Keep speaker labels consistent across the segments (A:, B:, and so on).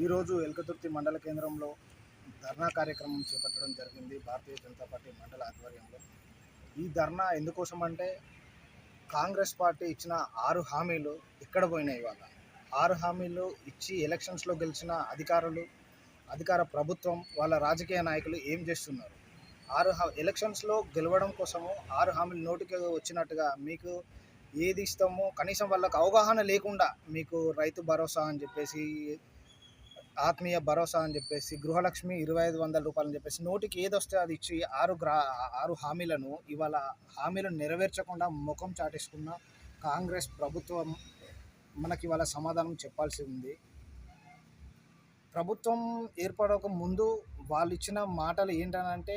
A: ఈరోజు ఎల్కతుర్తి మండల కేంద్రంలో ధర్నా కార్యక్రమం చేపట్టడం జరిగింది. భారతీయ జనతా పార్టీ మండల ఆధ్వర్యంలో. ఈ ధర్నా ఎందుకోసం అంటే కాంగ్రెస్ పార్టీ ఇచ్చిన ఆరు హామీలు ఎక్కడ పోయినాయి ఇవాళ? ఆరు హామీలు ఇచ్చి ఎలక్షన్స్లో గెలిచిన అధికారులు అధికార ప్రభుత్వం వాళ్ళ రాజకీయ నాయకులు ఏం చేస్తున్నారు? ఆరు హా- ఎలక్షన్స్లో గెలవడం కోసము ఆరు హామీలు నోటికి వచ్చినట్టుగా మీకు ఏది ఇస్తామో కనీసం వాళ్ళకి అవగాహన లేకుండా మీకు రైతు భరోసా అని చెప్పేసి ఆత్మీయ భరోసా అని చెప్పేసి గృహలక్ష్మి ఇరవై ఐదు వందల రూపాయలు అని చెప్పేసి నోటికి ఏది వస్తే అది ఇచ్చి ఆరు గ్రా ఆరు హామీలను ఇవాళ హామీలను నెరవేర్చకుండా ముఖం చాటేసుకున్న కాంగ్రెస్ ప్రభుత్వం మనకి ఇవాళ సమాధానం చెప్పాల్సి ఉంది. ప్రభుత్వం ఏర్పడక ముందు వాళ్ళు ఇచ్చిన మాటలు ఏంటనంటే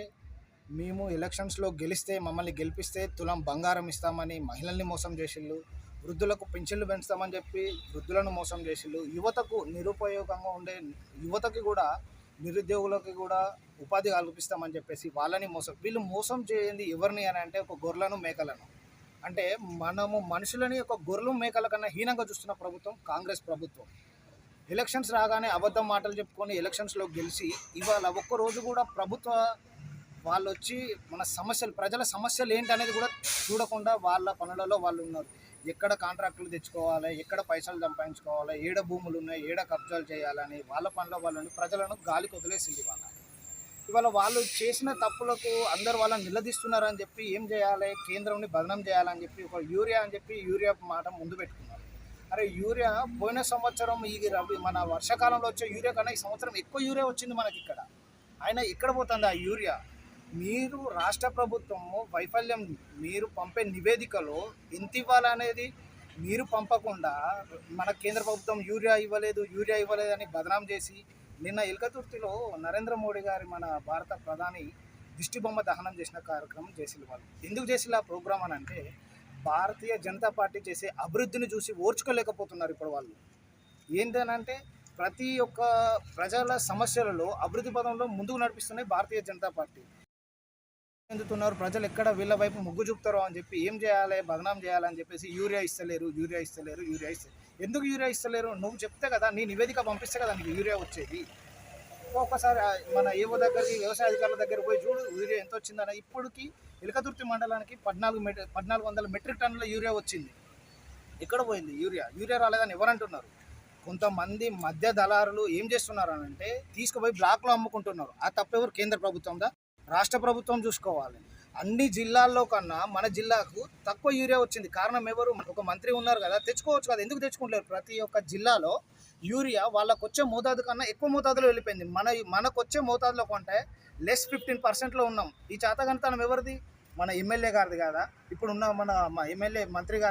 A: మేము ఎలక్షన్స్లో గెలిస్తే మమ్మల్ని గెలిపిస్తే తులం బంగారం ఇస్తామని మహిళల్ని మోసం చేసిళ్ళు. వృద్ధులకు పెన్షన్లు పెంచుతామని చెప్పి వృద్ధులను మోసం చేసిండు యువతకు నిరుపయోగంగా ఉండే యువతకి కూడా నిరుద్యోగులకి కూడా ఉపాధి కల్పిస్తామని చెప్పేసి వాళ్ళని మోసం వీళ్ళు మోసం చేయండి ఎవరిని అని అంటే ఒక గొర్రెలను మేకలను. అంటే మనము మనుషులని ఒక గొర్రెలు మేకల కన్నా హీనంగా చూస్తున్న ప్రభుత్వం కాంగ్రెస్ ప్రభుత్వం. ఎలక్షన్స్ రాగానే అబద్ధం మాటలు చెప్పుకొని ఎలక్షన్స్లో గెలిచి ఇవాళ ఒక్క రోజు కూడా ప్రభుత్వ వాళ్ళు వచ్చి మన సమస్యలు ప్రజల సమస్యలు ఏంటి అనేది కూడా చూడకుండా వాళ్ళ పనులలో వాళ్ళు ఉన్నారు. ఎక్కడ కాంట్రాక్టులు తెచ్చుకోవాలి ఎక్కడ పైసలు సంపాదించుకోవాలి ఏడ భూములు ఉన్నాయి ఏడ కబ్జాలు చేయాలని వాళ్ళ పనిలో వాళ్ళు ప్రజలను గాలికి వదిలేసింది వాళ్ళ ఇవాళ వాళ్ళు చేసిన తప్పులకు అందరు వాళ్ళని నిలదీస్తున్నారని చెప్పి ఏం చేయాలి? కేంద్రంని బదనం చేయాలని చెప్పి ఒక యూరియా అని చెప్పి యూరియా మాట ముందు పెట్టుకున్నారు. అరే యూరియా పోయిన సంవత్సరం ఈ రవి మన వర్షాకాలంలో వచ్చే యూరియా కన్నా ఈ సంవత్సరం ఎక్కువ యూరియా వచ్చింది మనకి ఇక్కడ. అయినా ఎక్కడ పోతుంది ఆ యూరియా? మీరు రాష్ట్ర ప్రభుత్వము వైఫల్యం మీరు పంపే నివేదికలో ఎంత ఇవ్వాలనేది మీరు పంపకుండా మన కేంద్ర ప్రభుత్వం యూరియా ఇవ్వలేదు యూరియా ఇవ్వలేదు అని బదనాం చేసి నిన్న ఇల్కతుర్తిలో నరేంద్ర మోడీ గారి మన భారత ప్రధాని దిష్టిబొమ్మ దహనం చేసిన కార్యక్రమం చేసిన వాళ్ళు. ఎందుకు చేసిన ఆ ప్రోగ్రామ్ అని అంటే భారతీయ జనతా పార్టీ చేసే అభివృద్ధిని చూసి ఓర్చుకోలేకపోతున్నారు ఇప్పుడు వాళ్ళు. ఏంటనంటే ప్రతి ఒక్క ప్రజల సమస్యలలో అభివృద్ధి పదంలో ముందుకు నడిపిస్తున్నాయి భారతీయ జనతా పార్టీ. చెందుతున్నారు. ప్రజలు ఎక్కడ వీళ్ళ వైపు మొగ్గు చూపుతారో అని చెప్పి ఏం చేయాలి బదనాం చేయాలని చెప్పేసి యూరియా ఇస్తలేరు యూరియా ఇస్తలేరు యూరియా ఇస్తే ఎందుకు యూరియా ఇస్తలేరు? నువ్వు చెప్తే కదా నీ నివేదిక పంపిస్తే కదా నీకు యూరియా వచ్చేది. ఒక్కసారి మన ఏవో దగ్గరికి వ్యవసాయ అధికారుల దగ్గర పోయి చూడు యూరియా ఎంత వచ్చిందని ఇప్పటికి ఇలకతుర్తి మండలానికి పద్నాలుగు మెట్ పద్నాలుగు వందల మెట్రిక్ టన్నుల యూరియా వచ్చింది. ఎక్కడ పోయింది యూరియా? యూరియా రాలేదని ఎవరంటున్నారు? కొంతమంది మధ్య దళారులు ఏం చేస్తున్నారు అని అంటే తీసుకుపోయి బ్లాక్లో అమ్ముకుంటున్నారు. ఆ తప్పెవరు కేంద్ర ప్రభుత్వందా? రాష్ట్ర ప్రభుత్వం చూసుకోవాలి. అన్ని జిల్లాల్లో కన్నా మన జిల్లాకు తక్కువ యూరియా వచ్చింది. కారణం ఎవరు? ఒక మంత్రి ఉన్నారు కదా తెచ్చుకోవచ్చు కదా ఎందుకు తెచ్చుకుంటారు ప్రతి ఒక్క జిల్లాలో యూరియా వాళ్ళకు వచ్చే మోతాదు కన్నా ఎక్కువ మోతాదులో వెళ్ళిపోయింది. మన మనకు వచ్చే మోతాదులో కొంటే లెస్ ఫిఫ్టీన్ పర్సెంట్లో ఉన్నాం. ఈ చాతగంతనం ఎవరిది? మన ఎమ్మెల్యే గారిది కదా? ఇప్పుడు ఉన్న మన ఎమ్మెల్యే మంత్రి గారిది